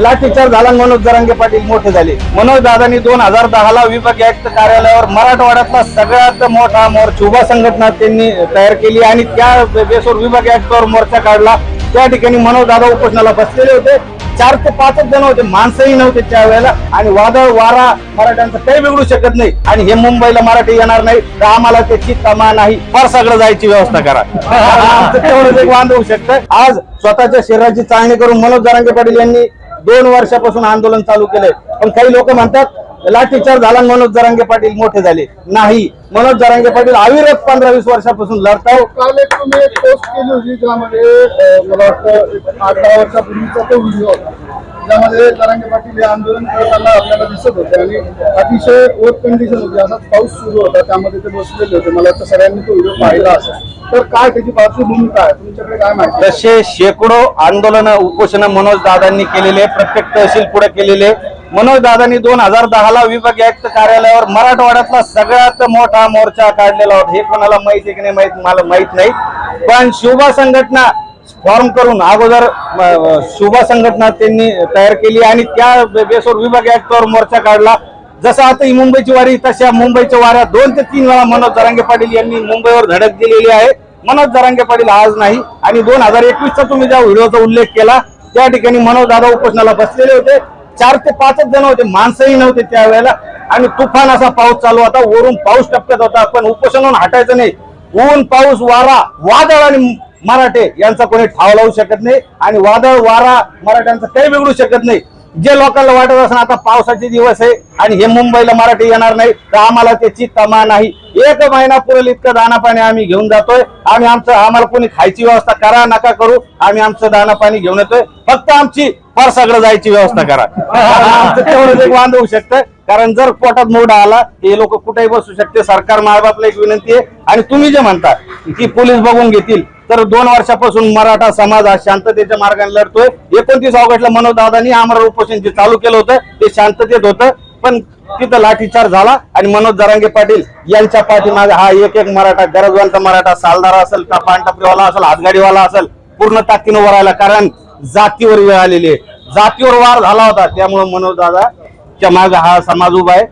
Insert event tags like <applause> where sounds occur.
लाठीचार झाला मनोज जरांगे पाटील मोठे झाले. मनोज दादांनी दोन हजार दहा ला विभाग आयुक्त कार्यालयावर मराठवाड्यातला सगळ्यात मोठा मोर्चा उभा संघटना त्यांनी तयार केली आणि त्या बेसवर विभागीय आयुक्तावर मोर्चा काढला. त्या ठिकाणी मनोज दादा उपोषणाला बसलेले होते. चार ते पाचच जण होते माणसंही नव्हते त्यावेळेला आणि वादळ वारा मराठ्यांचं काही बिघडू शकत नाही. आणि हे मुंबईला मराठी येणार नाही तर आम्हाला त्याची तमा नाही. फार सगळं जायची व्यवस्था करा. आमचं तेवढंच एक वांद होऊ शकतं. आज स्वतःच्या शरीराची चाळणी करून मनोज जरांगे पाटील यांनी दोन वर्षापासून आंदोलन चालू केलंय. पण काही लोक म्हणतात लाठीचार झाला मनोज जरांगे पाटील मोठे झाले. नाही. मनोज जरांगे पाटील अविरत पंधरा वीस वर्षापासून लढताव काल एक तुम्ही एक पोस्ट केली होती ज्यामध्ये मला वाटतं अठरा वर्षापूर्वीचा तो व्हिडिओ होता. ज्यामध्ये तरंगे पाटील हे आंदोलन करताना आपल्याला दिसत होते आणि अतिशय ओत कंडिशन होती. असाच पाऊस सुरू होता त्यामध्ये ते बसलेले होते. मला तर सगळ्यांनी तो व्हिडिओ पाहिला असेल. तर काय त्याची पार्श्वभूमी काय? तुमच्याकडे काय माहिती तसे शेकडो आंदोलन उपोषण मनोज दादांनी केलेले प्रत्येक तहसील पुढे केलेले. मनोज दादांनी दोन हजार दहा ला आयुक्त कार्यालयावर मराठवाड्यातला सगळ्यात मोठा मोर्चा काढलेला होता. हे कोणाला माहिती आहे की नाही माहीत? मला माहीत नाही. पण शुभा संघटना फॉर्म करून अगोदर शुभा संघटना त्यांनी तयार केली आणि त्या बेसवर विभाग ऍक्टवर मोर्चा काढला. जसं आता ही मुंबईची वारी तशा मुंबईच्या वाऱ्या दोन ते तीन वेळा मनोज जरांगे पाटील यांनी मुंबईवर धडक दिलेली आहे. मनोज जरांगे पाटील आज नाही. आणि दोन हजार एकवीसचा तुम्ही ज्या व्हिडिओचा उल्लेख केला त्या ठिकाणी मनोज दादा उपोषणाला बसलेले होते. चार ते पाचच जण होते माणसंही नव्हते त्यावेळेला आणि तुफान असा पाऊस चालू होता वरून पाऊस टपक्यात होता. पण उपोषण हटायचं नाही. ऊन पाऊस वारा वादळ आणि मराठे यांचा कोणी ठाव लावू शकत नाही आणि वादळ वारा मराठ्यांचं काही बिघडू शकत नाही. जे लोकांना वाटत असं आता पावसाचे दिवस आहे आणि हे मुंबईला मराठी येणार नाही तर आम्हाला त्याची तमा नाही. एक महिना पुरेल इतकं दाना पाणी आम्ही घेऊन जातोय. आम्ही आमचं आम्हाला कोणी खायची व्यवस्था करा नका करू. आम्ही आमचं दाना पाणी घेऊन येतोय. फक्त आमची फार सगळं जायची व्यवस्था करा. <laughs> आमचं तेवढंच एक वांद होऊ शकतं. कारण जर पोटात मोठा आला हे लोक कुठेही बसू शकते. सरकार मायबापला एक विनंती आहे. आणि तुम्ही जे म्हणता की पोलीस बघून घेतील तर दोन वर्षापासून मराठा समाज हा शांततेच्या मार्गाने लढतोय. एकोणतीस ऑगस्टला मनोज दादांनी आमरण उपोषण जे चालू केलं होतं. ते शांततेत होतं. पण तिथं लाठीचार झाला आणि मनोज दरांगे पाटील यांच्या पाठीमागे हा एक एक मराठा गरजवंत मराठा सालदार असेल का पानटपरीवाला असेल हातगाडीवाला असेल पूर्ण ताकदीनं वर आला कारण जातीवर वेळ आलेली आहे. जातीवर वार झाला होता. त्यामुळे मनोज दादा च्या मागे हा समाज उभा आहे.